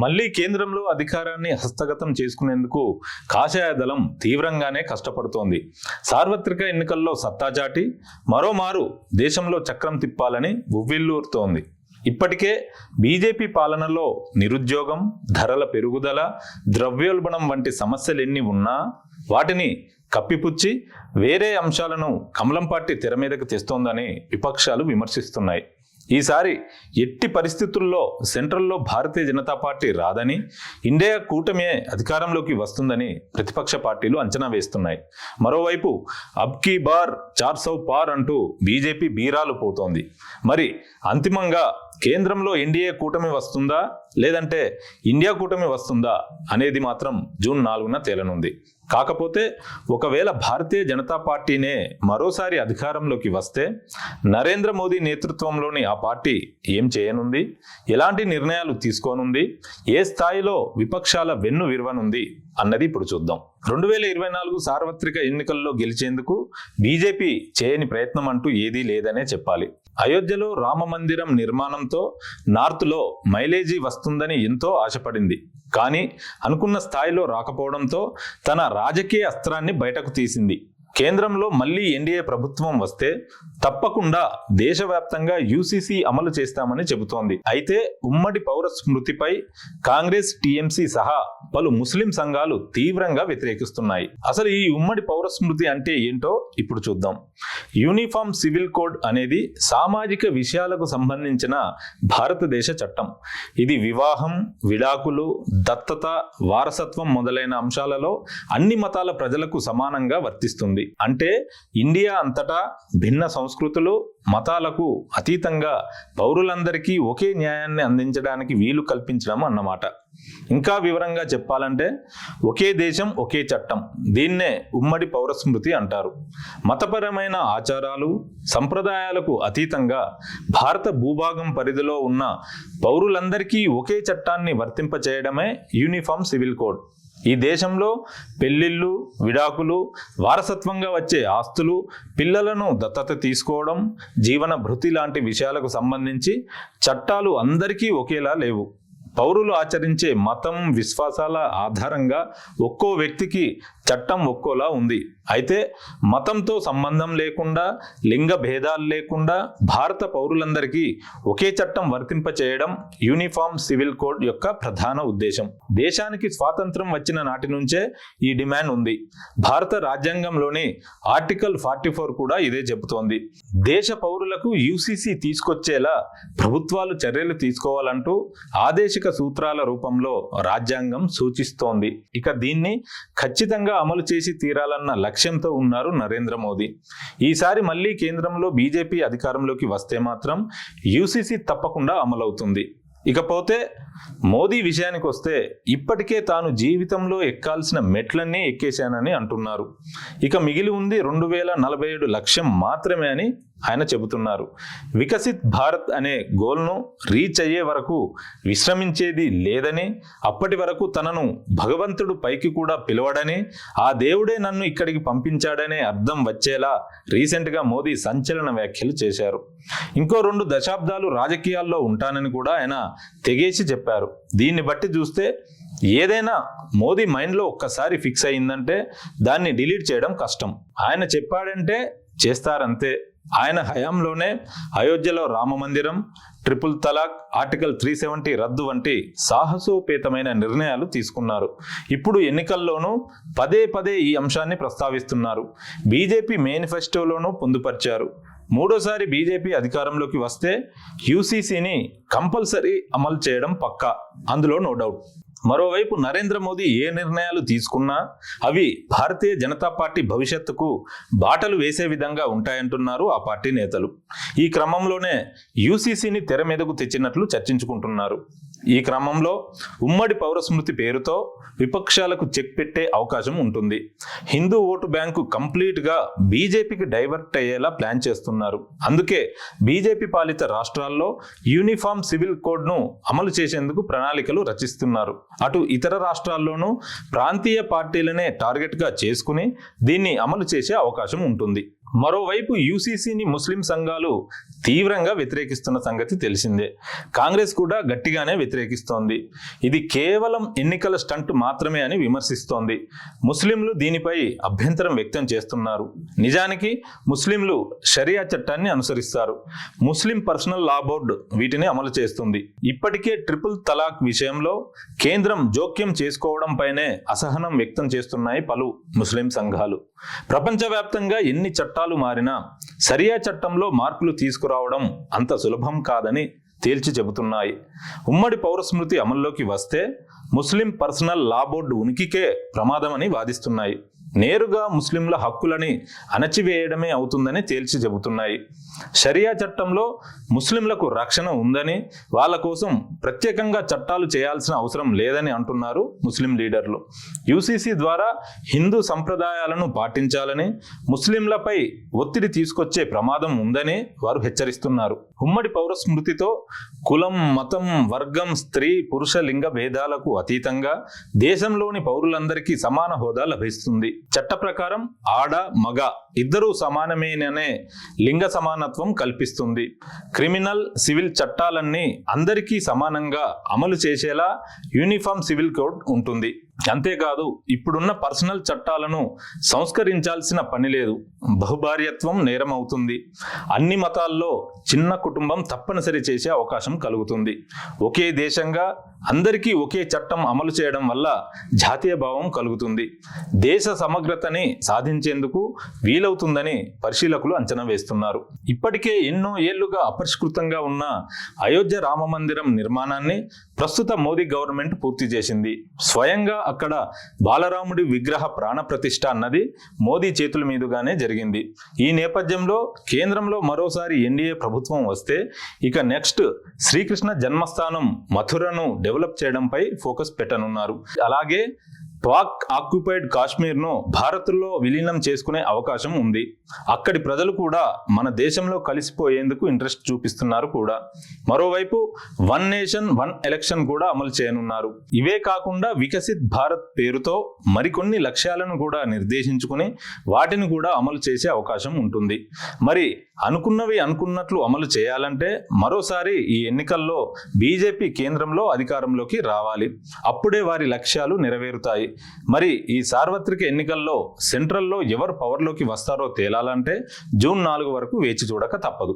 మళ్ళీ కేంద్రంలో అధికారాన్ని హస్తగతం చేసుకునేందుకు కాషాయ దళం తీవ్రంగానే కష్టపడుతోంది. సార్వత్రిక ఎన్నికల్లో సత్తాచాటి మరోమారు దేశంలో చక్రం తిప్పాలని ఉవ్విల్లూరుతోంది ఇప్పటికే బీజేపీ పాలనలో నిరుద్యోగం ధరల పెరుగుదల ద్రవ్యోల్బణం వంటి సమస్యలు ఎన్ని ఉన్నా వాటిని కప్పిపుచ్చి వేరే అంశాలను కమలం పార్టీ తెర మీదకు తెస్తోందని విపక్షాలు విమర్శిస్తున్నాయి. ఈసారి ఎట్టి పరిస్థితుల్లో సెంట్రల్లో భారతీయ జనతా పార్టీ రాదని ఇండియా కూటమే అధికారంలోకి వస్తుందని ప్రతిపక్ష పార్టీలు అంచనా వేస్తున్నాయి. మరోవైపు అబ్ కీ బార్ చార్ సౌ పార్ అంటూ బీజేపీ బీరాలు పోతోంది. మరి అంతిమంగా కేంద్రంలో ఎన్డీఏ కూటమి వస్తుందా? లేదంటే ఇండియా కూటమి వస్తుందా? అనేది మాత్రం జూన్ నాలుగున తేలనుంది. కాకపోతే ఒకవేళ భారతీయ జనతా పార్టీనే మరోసారి అధికారంలోకి వస్తే నరేంద్ర మోదీ నేతృత్వంలోని ఆ పార్టీ ఏం చేయనుంది? ఎలాంటి నిర్ణయాలు తీసుకోనుంది? ఏ స్థాయిలో విపక్షాల వెన్ను విరవనుంది? అన్నది ఇప్పుడు చూద్దాం. రెండు వేల ఇరవై నాలుగు సార్వత్రిక ఎన్నికల్లో గెలిచేందుకు బీజేపీ చేయని ప్రయత్నం అంటూ ఏదీ లేదనే చెప్పాలి. అయోధ్యలో రామ మందిరం నిర్మాణంతో నార్త్లో మైలేజీ వస్తుందని ఎంతో ఆశపడింది. కానీ అనుకున్న స్థాయిలో రాకపోవడంతో తన రాజకీయ అస్త్రాన్ని బయటకు తీసింది. కేంద్రంలో మళ్ళీ ఎన్డీఏ ప్రభుత్వం వస్తే తప్పకుండా దేశవ్యాప్తంగా యూసీసీ అమలు చేస్తామని చెబుతోంది. అయితే ఉమ్మడి పౌర స్మృతిపై కాంగ్రెస్ టీఎంసీ సహా పలు ముస్లిం సంఘాలు తీవ్రంగా వ్యతిరేకిస్తున్నాయి. అసలు ఈ ఉమ్మడి పౌర స్మృతి అంటే ఏంటో ఇప్పుడు చూద్దాం. యూనిఫామ్ సివిల్ కోడ్ అనేది సామాజిక విషయాలకు సంబంధించిన భారతదేశ చట్టం. ఇది వివాహం విడాకులు దత్తత వారసత్వం మొదలైన అంశాలలో అన్ని మతాల ప్రజలకు సమానంగా వర్తిస్తుంది. అంటే ఇండియా అంతటా భిన్న సంస్కృతులు మతాలకు అతీతంగా పౌరులందరికీ ఒకే న్యాయాన్ని అందించడానికి వీలు కల్పించడం అన్నమాట. ఇంకా వివరంగా చెప్పాలంటే ఒకే దేశం ఒకే చట్టం. దీన్నే ఉమ్మడి పౌర స్మృతి అంటారు. మతపరమైన ఆచారాలు సంప్రదాయాలకు అతీతంగా భారత భూభాగం పరిధిలో ఉన్న పౌరులందరికీ ఒకే చట్టాన్ని వర్తింపచేయడమే యూనిఫామ్ సివిల్ కోడ్. ఈ దేశంలో పెళ్ళిళ్ళు విడాకులు వారసత్వంగా వచ్చే ఆస్తులు పిల్లలను దత్తత తీసుకోవడం జీవన భృతి లాంటి విషయాలకు సంబంధించి చట్టాలు అందరికీ ఒకేలా లేవు. పౌరులు ఆచరించే మతం విశ్వాసాల ఆధారంగా ఒక్కో వ్యక్తికి చట్టం ఒక్కోలా ఉంది. అయితే మతంతో సంబంధం లేకుండా లింగ భేదాలు లేకుండా భారత పౌరులందరికీ ఒకే చట్టం వర్తింపచేయడం యూనిఫామ్ సివిల్ కోడ్ యొక్క ప్రధాన ఉద్దేశం. దేశానికి స్వాతంత్రం వచ్చిన నాటి నుంచే ఈ డిమాండ్ ఉంది. భారత రాజ్యాంగంలోని ఆర్టికల్ ఫార్టీ ఫోర్ కూడా ఇదే చెబుతోంది. దేశ పౌరులకు యూసీసీ తీసుకొచ్చేలా ప్రభుత్వాలు చర్యలు తీసుకోవాలంటూ ఆదేశిక సూత్రాల రూపంలో రాజ్యాంగం సూచిస్తోంది. ఇక దీన్ని ఖచ్చితంగా అమలు చేసి తీరాలన్న లక్ష్యంతో ఉన్నారు నరేంద్ర మోదీ. ఈసారి మళ్ళీ కేంద్రంలో బీజేపీ అధికారంలోకి వస్తే మాత్రం యూసీసీ తప్పకుండా అమలవుతుంది. ఇకపోతే మోదీ విషయానికి వస్తే ఇప్పటికే తాను జీవితంలో ఎక్కాల్సిన మెట్లన్నీ ఎక్కేశానని అంటున్నారు. ఇక మిగిలి ఉంది రెండు వేల నలభై ఏడు లక్ష్యం మాత్రమే అని ఆయన చెబుతున్నారు. వికసిత్ భారత్ అనే గోల్ను రీచ్ అయ్యే వరకు విశ్రమించేది లేదని అప్పటి వరకు తనను భగవంతుడు పైకి కూడా పిలవడని ఆ దేవుడే నన్ను ఇక్కడికి పంపించాడనే అర్థం వచ్చేలా రీసెంట్గా మోదీ సంచలన వ్యాఖ్యలు చేశారు. ఇంకో రెండు దశాబ్దాలు రాజకీయాల్లో ఉంటానని కూడా ఆయన తెగేసి చెప్పారు. దీన్ని బట్టి చూస్తే ఏదైనా మోదీ మైండ్లో ఒక్కసారి ఫిక్స్ అయిందంటే దాన్ని డిలీట్ చేయడం కష్టం. ఆయన చెప్పాడంటే చేస్తారంతే. ఆయన హయాంలోనే అయోధ్యలో రామ మందిరం triple talaq article three seventy రద్దు వంటి సాహసోపేతమైన నిర్ణయాలు తీసుకున్నారు. ఇప్పుడు ఎన్నికల్లోనూ పదే పదే ఈ అంశాన్ని ప్రస్తావిస్తున్నారు. బీజేపీ మేనిఫెస్టోలోనూ పొందుపరిచారు. మూడోసారి బీజేపీ అధికారంలోకి వస్తే యూసీసీని కంపల్సరీ అమలు చేయడం పక్కా. అందులో నో డౌట్. మరోవైపు నరేంద్ర మోదీ ఏ నిర్ణయాలు తీసుకున్నా అవి భారతీయ జనతా పార్టీ భవిష్యత్తుకు బాటలు వేసే విధంగా ఉంటాయంటున్నారు ఆ పార్టీ నేతలు. ఈ క్రమంలోనే యూసీసీని తెర మీదకు తెచ్చినట్లు చర్చించుకుంటున్నారు. ఈ క్రమంలో ఉమ్మడి పౌర స్మృతి పేరుతో విపక్షాలకు చెక్ పెట్టే అవకాశం ఉంటుంది. హిందూ ఓటు బ్యాంకు కంప్లీట్గా బీజేపీకి డైవర్ట్ అయ్యేలా ప్లాన్ చేస్తున్నారు. అందుకే బీజేపీ పాలిత రాష్ట్రాల్లో యూనిఫామ్ సివిల్ కోడ్ను అమలు చేసేందుకు ప్రణాళికలు రచిస్తున్నారు. అటు ఇతర రాష్ట్రాల్లోనూ ప్రాంతీయ పార్టీలనే టార్గెట్గా చేసుకుని దీన్ని అమలు చేసే అవకాశం ఉంటుంది. మరోవైపు యూసీసీని ముస్లిం సంఘాలు తీవ్రంగా వ్యతిరేకిస్తున్న సంగతి తెలిసిందే. కాంగ్రెస్ కూడా గట్టిగానే వ్యతిరేకిస్తోంది. ఇది కేవలం ఎన్నికల స్టంట్ మాత్రమే అని విమర్శిస్తోంది. ముస్లింలు దీనిపై అభ్యంతరం వ్యక్తం చేస్తున్నారు. నిజానికి ముస్లింలు షరియా చట్టాన్ని అనుసరిస్తారు. ముస్లిం పర్సనల్ లా బోర్డు వీటిని అమలు చేస్తుంది. ఇప్పటికే ట్రిపుల్ తలాక్ విషయంలో కేంద్రం జోక్యం చేసుకోవడంపైనే అసహనం వ్యక్తం చేస్తున్నాయి పలు ముస్లిం సంఘాలు. ప్రపంచవ్యాప్తంగా ఎన్ని చట్టాలు మారినా సరియా చట్టంలో మార్పులు తీసుకురావడం అంత సులభం కాదని తేల్చి చెబుతున్నాయి. ఉమ్మడి పౌరస్మృతి అమల్లోకి వస్తే ముస్లిం పర్సనల్ లా బోర్డు ఉనికికే ప్రమాదమని వాదిస్తున్నాయి. నేరుగా ముస్లింల హక్కులని అణచివేయడమే అవుతుందని తేల్చి చెబుతున్నాయి. షరియా చట్టంలో ముస్లింలకు రక్షణ ఉందని వాళ్ళ కోసం ప్రత్యేకంగా చట్టాలు చేయాల్సిన అవసరం లేదని అంటున్నారు ముస్లిం లీడర్లు. యూసీసీ ద్వారా హిందూ సంప్రదాయాలను పాటించాలని ముస్లింలపై ఒత్తిడి తీసుకొచ్చే ప్రమాదం ఉందని వారు హెచ్చరిస్తున్నారు. ఉమ్మడి పౌర స్మృతితో కులం మతం వర్గం స్త్రీ పురుష లింగ భేదాలకు అతీతంగా దేశంలోని పౌరులందరికీ సమాన హోదా లభిస్తుంది. చట్ట ప్రకారం ఆడ మగ ఇద్దరూ సమానమేననే లింగ సమానత్వం కల్పిస్తుంది. క్రిమినల్ సివిల్ చట్టాలన్నీ అందరికీ సమానంగా అమలు చేసేలా యూనిఫామ్ సివిల్ కోడ్ ఉంటుంది. అంతేకాదు ఇప్పుడున్న పర్సనల్ చట్టాలను సంస్కరించాల్సిన పని లేదు. బహుభార్యత్వం నేరం అవుతుంది అన్ని మతాల్లో చిన్న కుటుంబం తప్పనిసరి చేసే అవకాశం కలుగుతుంది. ఒకే దేశంగా అందరికీ ఒకే చట్టం అమలు చేయడం వల్ల జాతీయ భావం కలుగుతుంది. దేశ సమగ్రతని సాధించేందుకు వీలవుతుందని పరిశీలకులు అంచనా వేస్తున్నారు. ఇప్పటికే ఎన్నో ఏళ్ళుగా అపరిష్కృతంగా ఉన్న అయోధ్య రామ మందిరం నిర్మాణాన్ని ప్రస్తుత మోదీ గవర్నమెంట్ పూర్తి చేసింది. స్వయంగా అక్కడ బాలరాముడి విగ్రహ ప్రాణప్రతిష్ఠ అన్నది మోదీ చేతుల మీదుగానే జరిగింది. ఈ నేపథ్యంలో కేంద్రంలో మరోసారి ఎన్డీఏ ప్రభుత్వం వస్తే ఇక నెక్స్ట్ శ్రీకృష్ణ జన్మస్థానం మథురను డెవలప్ చేయడంపై ఫోకస్ పెట్టనున్నారు. అలాగే పాక్ ఆక్యుపైడ్ కాశ్మీర్ను భారత్లో విలీనం చేసుకునే అవకాశం ఉంది. అక్కడి ప్రజలు కూడా మన దేశంలో కలిసిపోయేందుకు ఇంట్రెస్ట్ చూపిస్తున్నారు కూడా. మరోవైపు వన్ నేషన్ వన్ ఎలక్షన్ కూడా అమలు చేయనున్నారు. ఇవే కాకుండా వికసిత్ భారత్ పేరుతో మరికొన్ని లక్ష్యాలను కూడా నిర్దేశించుకుని వాటిని కూడా అమలు చేసే అవకాశం ఉంటుంది. మరి అనుకున్నవి అనుకున్నట్లు అమలు చేయాలంటే మరోసారి ఈ ఎన్నికల్లో బీజేపీ కేంద్రంలో అధికారంలోకి రావాలి. అప్పుడే వారి లక్ష్యాలు నెరవేరుతాయి. మరి ఈ సార్వత్రిక ఎన్నికల్లో సెంట్రల్లో ఎవరు పవర్లోకి వస్తారో తేలాలంటే జూన్ నాలుగు వరకు వేచి చూడక తప్పదు.